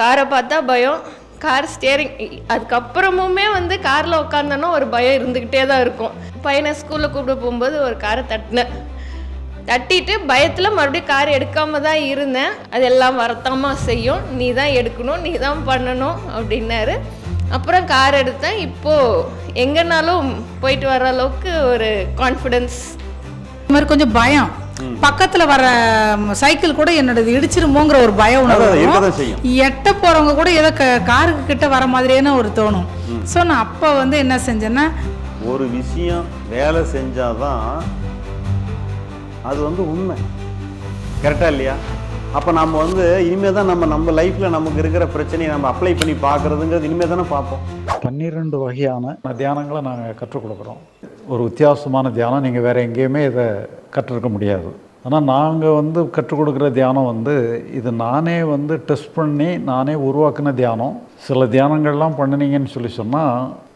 காரை பார்த்தா பயம். கார் ஸ்டியரிங் அதுக்கப்புறமுமே வந்து காரில் உட்காந்தோன்னா ஒரு பயம் இருந்துக்கிட்டே தான் இருக்கும். பையனை ஸ்கூலில் கூப்பிட போகும்போது ஒரு காரை தட்டினேன் தட்டிட்டு பயத்தில் மறுபடியும் கார் எடுக்காம தான் இருந்தேன். அது எல்லாம் வரத்தாமா செய்யும். நீ தான் எடுக்கணும் நீ தான் பண்ணணும் அப்படின்னாரு. அப்புறம் கார் எடுத்தேன். இப்போது எங்கேனாலும் போயிட்டு வர அளவுக்கு ஒரு கான்ஃபிடென்ஸ் இது மாதிரி கொஞ்சம் பயம். பக்கத்துல வர சைக்கிள் கூட என்னோட இடிச்சிருமோங்கிற ஒரு பய உணர்வு. எட்ட போறவங்க கூட ஏதோ க- காருக்கு கிட்ட வர மாதிரியான ஒரு தோணும். ஸோ நான் அப்போ வந்து என்ன செஞ்சேன்னா ஒரு விஷயம் வேலை செஞ்சாதான் அது வந்து உண்மை. கரெக்டா இல்லையா? அப்போ நம்ம வந்து இனிமே தான் நம்ம நம்ம லைஃப்பில் நமக்கு இருக்கிற பிரச்சனையை நம்ம அப்ளை பண்ணி பார்க்குறதுங்கிறது இனிமே தானே பார்ப்போம். பன்னிரெண்டு வகையான தியானங்களை நாங்கள் கற்றுக் கொடுக்குறோம். ஒரு வித்தியாசமான தியானம் நீங்கள் வேறு எங்கேயுமே இதை கற்றுருக்க முடியாது. ஆனால் நாங்கள் வந்து கற்றுக் கொடுக்குற தியானம் வந்து இது நானே வந்து டெஸ்ட் பண்ணி நானே உருவாக்கின தியானம். சில தியானங்கள்லாம் பண்ணினீங்கன்னு சொல்லி சொன்னால்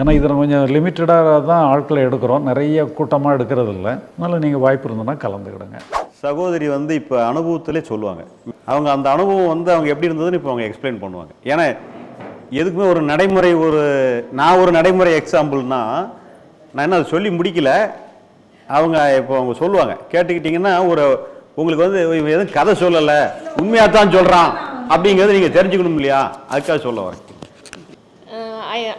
ஏன்னா இதில் கொஞ்சம் லிமிட்டடாக தான் ஆட்களை எடுக்கிறோம். நிறைய கூட்டமாக எடுக்கிறது இல்லை அதனால் நீங்கள் வாய்ப்பு இருந்ததுன்னா கலந்துக்கிடுங்க. சகோதரி வந்து இப்போ அனுபவத்திலே சொல்லுவாங்க. அவங்க அந்த அனுபவம் வந்து அவங்க எப்படி இருந்ததுன்னு இப்போ அவங்க எக்ஸ்பிளைன் பண்ணுவாங்க. ஏன்னா எதுக்குமே ஒரு நடைமுறை ஒரு நான் ஒரு நடைமுறை எக்ஸாம்பிள்னா நான் என்ன அதை சொல்லி முடிக்கல. அவங்க இப்போ அவங்க சொல்லுவாங்க. கேட்டுக்கிட்டிங்கன்னா ஒரு உங்களுக்கு வந்து எதுவும் கதை சொல்லலை. உண்மையாக தான் சொல்கிறான் அப்படிங்கிறத நீங்கள் தெரிஞ்சுக்கணும் இல்லையா? அதுக்காக சொல்ல வரேன்.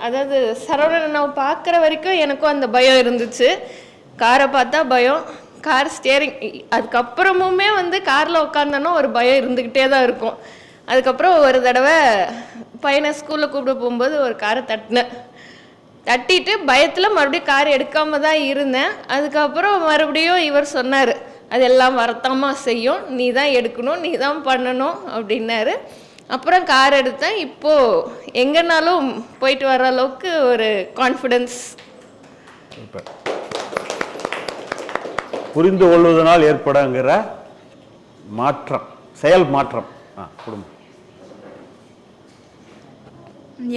அதாவது சரவணன் நான் பார்க்குற வரைக்கும் எனக்கும் அந்த பயம் இருந்துச்சு. காரை பார்த்தா பயம். கார் ஸ்டியரிங் அதுக்கப்புறமுமே வந்து காரில் உட்காந்தோன்னா ஒரு பயம் இருந்துக்கிட்டே தான் இருக்கும். அதுக்கப்புறம் ஒரு தடவை பையனை ஸ்கூலில் கூப்பிட போகும்போது ஒரு காரை தட்டினேன். தட்டிட்டு பயத்தில் மறுபடியும் கார் எடுக்காம தான் இருந்தேன். அதுக்கப்புறம் மறுபடியும் இவர் சொன்னார் அது எல்லாம் வரத்தாமா செய்யும். நீ தான் எடுக்கணும் நீ தான் பண்ணணும் அப்படின்னாரு. அப்புறம் கார் எடுத்தேன். இப்போது எங்கேனாலும் போயிட்டு வர அளவுக்கு ஒரு கான்ஃபிடென்ஸ் இப்போ. புரிந்து கொள்வதனால் ஏற்படங்கிற மாற்றம் செயல் மாற்றம். ஆ குடும்பம்.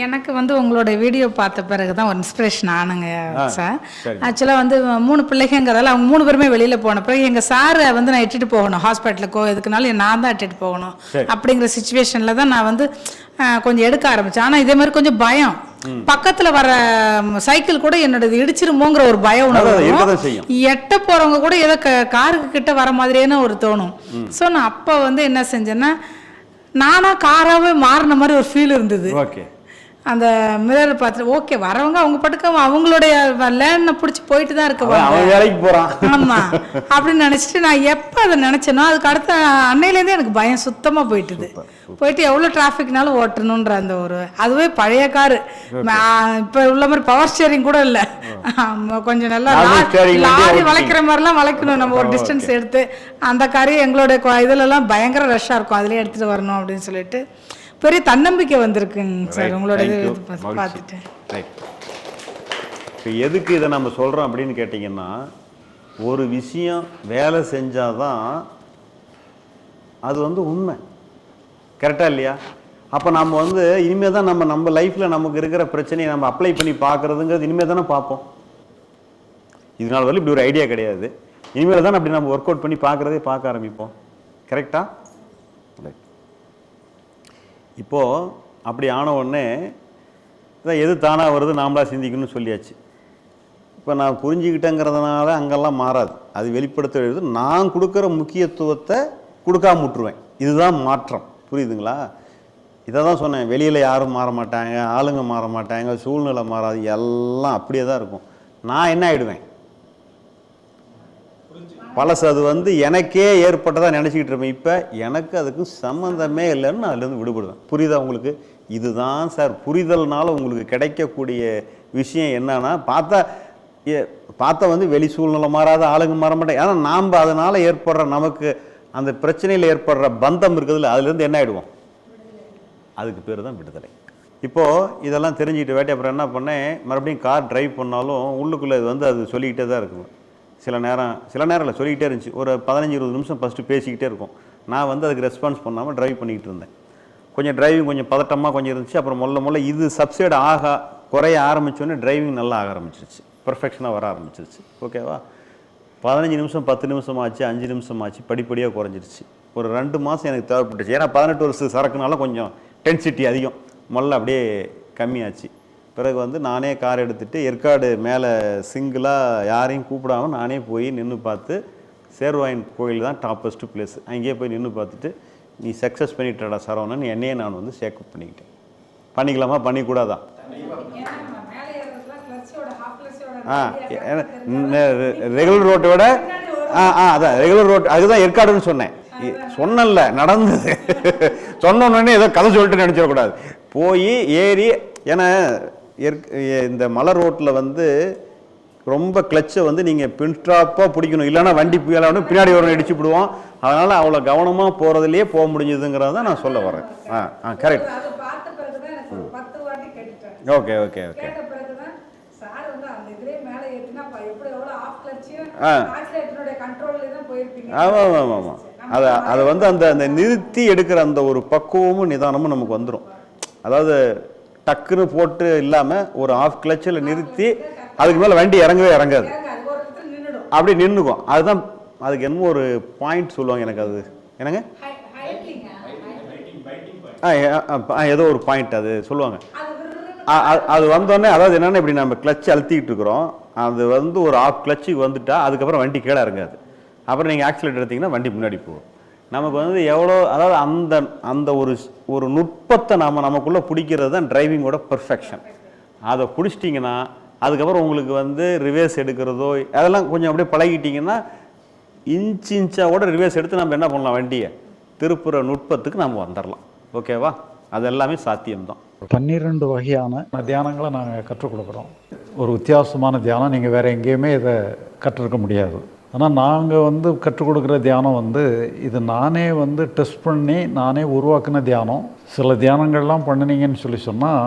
எனக்கு வந்து உங்களோட வீடியோ பார்த்த பிறகு தான் ஒரு இன்ஸ்பிரேஷன் ஆனுங்க சார். ஆக்சுவலாக வந்து மூணு பிள்ளைங்கிறதால அவங்க மூணு பேருமே வெளியில் போன பிறகு எங்கள் சாரை வந்து நான் இட்டுட்டு போகணும். ஹாஸ்பிட்டலுக்கோ எதுக்குனாலும் நான் தான் இட்டுட்டு போகணும். அப்படிங்கிற சுச்சுவேஷனில் தான் நான் வந்து கொஞ்சம் எடுக்க ஆரம்பித்தேன் ஆனால் இதே மாதிரி கொஞ்சம் பயம். பக்கத்தில் வர சைக்கிள் கூட என்னோட இடிச்சிருமோங்கிற ஒரு பய உணர்வு. எட்ட போகிறவங்க கூட ஏதோ காருக்கு கிட்ட வர மாதிரியான ஒரு தோணும். ஸோ நான் அப்போ வந்து என்ன செஞ்சேன்னா நானாக காராகவே மாறின மாதிரி ஒரு ஃபீல் இருந்தது. ஓகே. அந்த மிரர் பார்த்துட்டு ஓகே வரவங்க அவங்க பட்டுக்க அவங்களுடைய லேண்டை பிடிச்சி போயிட்டு தான் இருக்க வேலைக்கு அப்படின்னு நினைச்சிட்டு நான் எப்போ அதை நினைச்சேனோ அதுக்கு அடுத்த அன்னையிலேருந்தே எனக்கு பயம் சுத்தமா போயிட்டுது. போயிட்டு எவ்வளோ டிராஃபிக்னாலும் ஓட்டணுன்ற அந்த ஒரு அதுவே பழைய காரு. இப்போ உள்ள மாதிரி பவர் ஸ்டியரிங் கூட இல்லை. கொஞ்சம் நல்லா லாரி. வளைக்கிற மாதிரிலாம் வளைக்கணும். நம்ம ஒரு டிஸ்டன்ஸ் எடுத்து அந்த காரு எங்களுடைய இதுலலாம் பயங்கர ரஷ்ஷாக இருக்கும். அதிலே எடுத்துட்டு வரணும் அப்படின்னு சொல்லிட்டு. பெரிய தன்னம்பிக்கை வந்திருக்குங்க சார். உங்களோட இது பார்த்துட்டு. இப்போ எதுக்கு இதை நம்ம சொல்கிறோம் அப்படின்னு கேட்டிங்கன்னா ஒரு விஷயம் வேலை செஞ்சாதான் அது வந்து உண்மை. கரெக்டாக இல்லையா? அப்போ நம்ம வந்து இனிமே தான் நம்ம நம்ம லைஃப்பில் நமக்கு இருக்கிற பிரச்சனையை நம்ம அப்ளை பண்ணி பார்க்குறதுங்கிறது இனிமே தானே பார்ப்போம். இது நாள் வரலும் இப்படி ஒரு ஐடியா கிடையாது. இனிமேல் தான் அப்படி நம்ம ஒர்க் அவுட் பண்ணி பார்க்குறதே பார்க்க ஆரம்பிப்போம். கரெக்டா ரைட் இப்போது அப்படி ஆன உடனே இதான் எது தானாக வருது நாமளாக சிந்திக்கணும்னு சொல்லியாச்சு. இப்போ நான் புரிஞ்சுக்கிட்டேங்கிறதுனால அங்கெல்லாம் மாறாது. அது வெளிப்படுத்த எழுது நான் கொடுக்குற முக்கியத்துவத்தை கொடுக்காம விட்டுருவேன். இதுதான் மாற்றம். புரியுதுங்களா? இதை தான் சொன்னேன். வெளியில் யாரும் மாற மாட்டாங்க ஆளுங்க மாற மாட்டாங்க சூழ்நிலை மாறாது எல்லாம் அப்படியே தான் இருக்கும். நான் என்ன ஆகிடுவேன் பழசு அது வந்து எனக்கே ஏற்பட்டதாக நினச்சிக்கிட்டு இருப்பேன். இப்போ எனக்கு அதுக்கு சம்மந்தமே இல்லைன்னு நான் அதுலேருந்து விடுபடுவேன். புரியுதா உங்களுக்கு? இதுதான் சார் புரிதல்னால உங்களுக்கு கிடைக்கக்கூடிய விஷயம் என்னன்னா பார்த்தா ஏ- பார்த்தா வந்து வெளி சூழ்நிலை மாறாத ஆளுங்க மாற மாட்டேன். ஏன்னா நாம் அதனால் ஏற்படுற நமக்கு அந்த பிரச்சனையில் ஏற்படுற பந்தம் இருக்குதுல்ல அதுலேருந்து என்ன ஆகிடுவோம் அதுக்கு பேர் தான் விடுதலை. இப்போது இதெல்லாம் தெரிஞ்சுக்கிட்டு வேட்டி அப்புறம் என்ன பண்ணேன்? மறுபடியும் கார் டிரைவ் பண்ணாலும் உள்ளுக்குள்ளே இது வந்து அது சொல்லிக்கிட்டே தான் இருக்கும் சில நேரம் சில நேரம் இல்லை சொல்லிக்கிட்டே இருந்துச்சு. ஒரு பதினஞ்சு இருபது நிமிஷம் ஃபஸ்ட்டு பேசிக்கிட்டே இருக்கும். நான் வந்து அதுக்கு ரெஸ்பான்ஸ் பண்ணாமல் ட்ரைவ் பண்ணிக்கிட்டு இருந்தேன். கொஞ்சம் டிரைவிங் கொஞ்சம் பதட்டமாக கொஞ்சம் இருந்துச்சு. அப்புறம் முல்ல முல்ல இது சப்சைடு ஆக குறைய ஆரம்பித்தோடனே டிரைவிங் நல்லா ஆக ஆரம்பிச்சிருச்சு. பர்ஃபெக்ஷனாக வர ஆரம்பிச்சிருச்சு. ஓகேவா பதினஞ்சு நிமிஷம் பத்து நிமிஷம் ஆச்சு அஞ்சு நிமிஷம் ஆச்சு படிப்படியாக குறைஞ்சிருச்சு. ஒரு ரெண்டு மாதம் எனக்கு தேவைப்பட்டுச்சு. ஏன்னா பதினெட்டு வருஷம் சரக்குனால கொஞ்சம் டென்சிட்டி அதிகம். முதல்ல அப்படியே கம்மியாச்சு. பிறகு வந்து நானே கார் எடுத்துகிட்டு ஏற்காடு மேலே சிங்கிளாக யாரையும் கூப்பிடாம நானே போய் நின்று பார்த்து சேர்வாயின் கோயில் தான் டாப்பஸ்ட்டு பிளேஸ் அங்கேயே போய் நின்று பார்த்துட்டு நீ சக்ஸஸ் பண்ணிட்டடா சரவணன் என்னையே நான் வந்து சேக்கப் பண்ணிக்கிட்டேன். பண்ணிக்கலாமா? பண்ணிக்கூடாதான் ஆ ரெகுலர் ரோட்டை விட ஆ ஆ அதான் ரெகுலர் ரோட் அதுதான் ஏற்காடுன்னு சொன்னேன். சொன்னல சொன்னேன்ல நடந்தது. சொன்னோன்னே ஏதோ கதை சொல்லிட்டு நினச்சிடக்கூடாது. போய் ஏறி ஏன்னா இந்த மலை ரோட்டில் வந்து ரொம்ப கிளச்சை வந்து நீங்கள் பின்ட்ராப்பாக பிடிக்கணும். இல்லைன்னா வண்டி புயலாகணும் பின்னாடி ஒரு இடிச்சு விடுவோம் அதனால் அவ்வளோ கவனமாக போகிறதுலையே போக முடிஞ்சதுங்கிறத நான் சொல்ல வரேன். ஆ ஆ கரெக்ட் ஓகே ஓகே ஓகே. ஆமாம் ஆமாம் ஆமாம் அதை அதை வந்து அந்த அந்த நிறுத்தி எடுக்கிற அந்த ஒரு பக்குவமும் நிதானமும் நமக்கு வந்துடும் அதாவது டக்குன்னு போட்டு இல்லாமல் ஒரு ஆஃப் கிளச்சில் நிறுத்தி அதுக்கு மேலே வண்டி இறங்கவே இறங்காது. அப்படி நின்றுக்கும் அதுதான் அதுக்கு என்னமோ ஒரு பாயிண்ட் சொல்லுவாங்க எனக்கு அது. என்னங்க? ஆ ஆ, ஆ, ஏதோ ஒரு பாயிண்ட் அது சொல்லுவாங்க. அது அது- வந்தோடனே அதாவது என்னென்னா இப்படி நம்ம கிளச்சு அழுத்திக்கிட்டு இருக்கிறோம். அது வந்து ஒரு ஆஃப் கிளச்சுக்கு வந்துட்டால் அதுக்கப்புறம் வண்டி கீழே இறங்காது. அப்புறம் நீங்கள் ஆக்சிடென்ட் எடுத்தீங்கன்னா வண்டி முன்னாடி போகும். நமக்கு வந்து எவ்வளோ அதாவது அந்த அந்த ஒரு ஒரு நுட்பத்தை நாம் நமக்குள்ளே பிடிக்கிறது தான் டிரைவிங்கோட பர்ஃபெக்ஷன் அதை பிடிச்சிட்டிங்கன்னா அதுக்கப்புறம் உங்களுக்கு வந்து ரிவேர்ஸ் எடுக்கிறதோ அதெல்லாம் கொஞ்சம் அப்படியே பழகிட்டிங்கன்னா இன்ச் இன்ச்சாக கூட ரிவேர்ஸ் எடுத்து நம்ம என்ன பண்ணலாம் வண்டியை? திருப்புற நுட்பத்துக்கு நம்ம வந்துடலாம் ஓகேவா அது எல்லாமே சாத்தியம்தான். பன்னிரெண்டு வகையான தியானங்களை நாங்கள் கற்றுக் கொடுக்குறோம். ஒரு வித்தியாசமான தியானம் நீங்கள் வேறு எங்கேயுமே இதை கற்றுருக்க முடியாது. ஆனால் நாங்கள் வந்து கற்றுக் கொடுக்குற தியானம் வந்து இது நானே வந்து டெஸ்ட் பண்ணி நானே உருவாக்கின தியானம். சில தியானங்கள்லாம் பண்ணினீங்கன்னு சொல்லி சொன்னால்